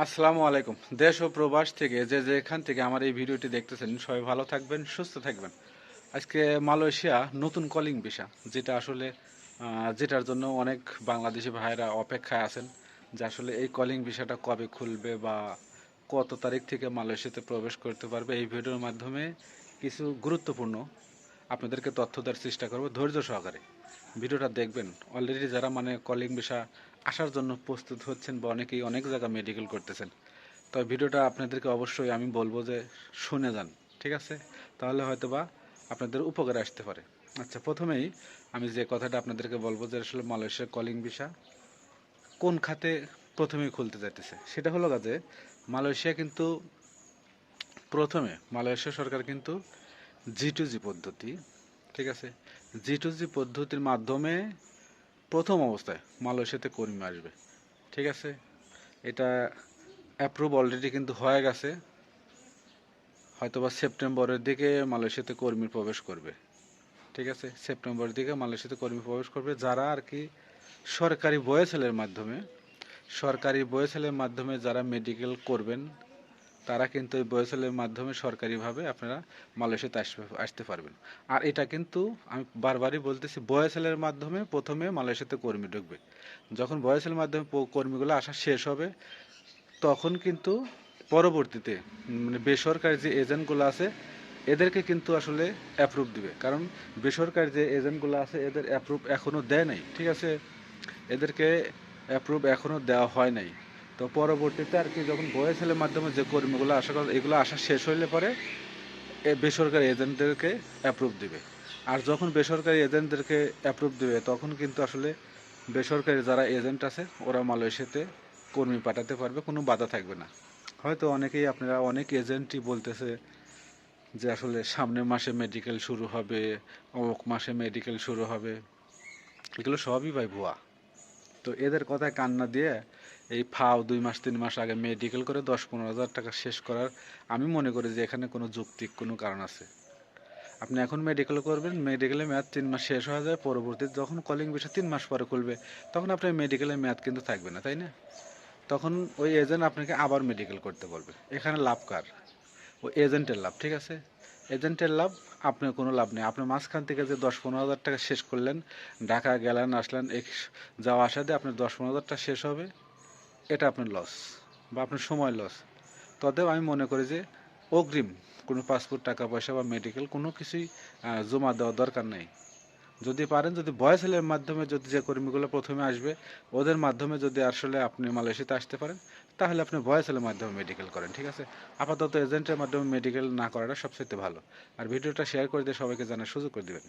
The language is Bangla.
আসসালামু আলাইকুম। দেশ ও প্রবাস থেকে যে যেখান থেকে আমার এই ভিডিওটি দেখতেছেন, সবাই ভালো থাকবেন, সুস্থ থাকবেন। আজকে মালয়েশিয়া নতুন কলিং ভিসা যেটা আসলে যেটার জন্য অনেক বাংলাদেশি ভাইরা অপেক্ষায় আছেন যে আসলে এই কলিং ভিসাটা কবে খুলবে বা কত তারিখ থেকে মালয়েশিয়াতে প্রবেশ করতে পারবে। এই ভিডিওর মাধ্যমে কিছু গুরুত্বপূর্ণ আপনাদেরকে তথ্য দেওয়ার চেষ্টা করব ধৈর্য সহকারে। ভিডিওটা দেখবেন। অলরেডি যারা মানে কলিং ভিসা আসার জন্য প্রস্তুত হচ্ছেন বা অনেকেই অনেক জায়গা মেডিকেল করতেছেন। তবে ভিডিওটা আপনাদেরকে অবশ্যই আমি বলব যে শুনে যান, ঠিক আছে? তাহলে হয়তো বা আপনাদের উপকারে আসতে পারে। আচ্ছা প্রথমেই আমি যে কথাটা আপনাদেরকে বলব যে আসলে মালয়েশিয়ার কলিং ভিসা কোন খাতে প্রথমেই খুলতে যাইতেছে, সেটা হলো যে মালয়েশিয়া কিন্তু প্রথমে, মালয়েশিয়া সরকার কিন্তু জি টু জি পদ্ধতি, ঠিক আছে? জি টু জি পদ্ধতির মাধ্যমে প্রথম অবস্থায় মালয়েশিয়াতে কর্মী আসবে। ঠিক আছে? এটা অ্যাপ্রুভ অলরেডি কিন্তু হয়ে গেছে। হয়তোবা সেপ্টেম্বরের দিকে মালয়েশিয়াতে কর্মী প্রবেশ করবে। ঠিক আছে? সেপ্টেম্বরের দিকে মালয়েশিয়াতে কর্মী প্রবেশ করবে। যারা আর কি সরকারি বয়েছেলের মাধ্যমে, সরকারি বয়েছেলের মাধ্যমে যারা মেডিকেল করবেন তারা কিন্তু এই বয়েছেলের মাধ্যমে সরকারিভাবে আপনারা মালয়েশিয়াতে আসবে, আসতে পারবেন। আর এটা কিন্তু আমি বারবারই বলতেছি বয়েছেলের মাধ্যমে প্রথমে মালয়েশিয়াতে কর্মী ঢুকবে। যখন বয়েছেলের মাধ্যমে কর্মীগুলো আসা শেষ হবে, তখন কিন্তু পরবর্তীতে মানে বেসরকারি যে এজেন্টগুলো আছে, এদেরকে কিন্তু আসলে অ্যাপ্রুভ দিবে। কারণ বেসরকারি যে এজেন্টগুলো আছে, এদের অ্যাপ্রুভ এখনও দেয় নাই, ঠিক আছে? এদেরকে অ্যাপ্রুভ এখনও দেওয়া হয় নাই। তো পরবর্তীতে আর কি যখন বয়েছেলের মাধ্যমে যে কর্মীগুলো আসা কথা এগুলো আসা শেষ হইলে পরে বেসরকারি এজেন্টদেরকে অ্যাপ্রুভ দিবে। আর যখন বেসরকারি এজেন্টদেরকে অ্যাপ্রুভ দিবে, তখন কিন্তু আসলে বেসরকারি যারা এজেন্ট আছে, ওরা মালয়েশিয়াতে কর্মী পাঠাতে পারবে, কোনো বাধা থাকবে না। হয়তো অনেকেই আপনারা, অনেক এজেন্টই বলতেছে যে আসলে সামনের মাসে মেডিকেল শুরু হবে, অমুক মাসে মেডিকেল শুরু হবে। এগুলো সবই ভাই ভুয়া। তো এদের কথায় কান্না দিয়ে এই ফাও দুই মাস, তিন মাস আগে মেডিকেল করে দশ পনেরো হাজার টাকা শেষ করার আমি মনে করি যে এখানে কোনো যৌক্তিক কোনো কারণ আছে। আপনি এখন মেডিকেল করবেন মেডিকেলের মেয়াদ তিন মাস শেষ হয়ে যায় পরবর্তীতে যখন কলিং বিষয় তিন মাস পরে খুলবে, তখন আপনার মেডিকেলের মেয়াদ কিন্তু থাকবে না, তাই না? তখন ওই এজেন্ট আপনাকে আবার মেডিকেল করতে বলবে। এখানে লাভ কার? ওই এজেন্টের লাভ, ঠিক আছে? এজেন্টের লাভ আপনি কোনো লাভ নেই। আপনি মাঝখান থেকে যে দশ পনেরো হাজার টাকা শেষ করলেন, ঢাকা গেলেন, আসলেন এক যাওয়া আসা দিয়ে আপনার দশ পনেরো হাজার টাকা শেষ হবে। এটা আপনার লস বা আপনার সময় লস তদেও আমি মনে করি যে অগ্রিম কোনো পাসপোর্ট টাকা পয়সা বা মেডিকেল কোনো কিছুই জমা দেওয়ার দরকার নেই। যদি পারেন, যদি বয়সেলের মাধ্যমে যদি যে কর্মীগুলো প্রথমে আসবে, ওদের মাধ্যমে যদি আসলে আপনি মালয়েশিয়াতে আসতে পারেন, তাহলে আপনি বয়সেলের মাধ্যমে মেডিকেল করেন, ঠিক আছে? আপাতত এজেন্টের মাধ্যমে মেডিকেল না করাটা সবচেয়ে ভালো। আর ভিডিওটা শেয়ার করে দিয়ে সবাইকে জানার সুযোগ করে দেবেন।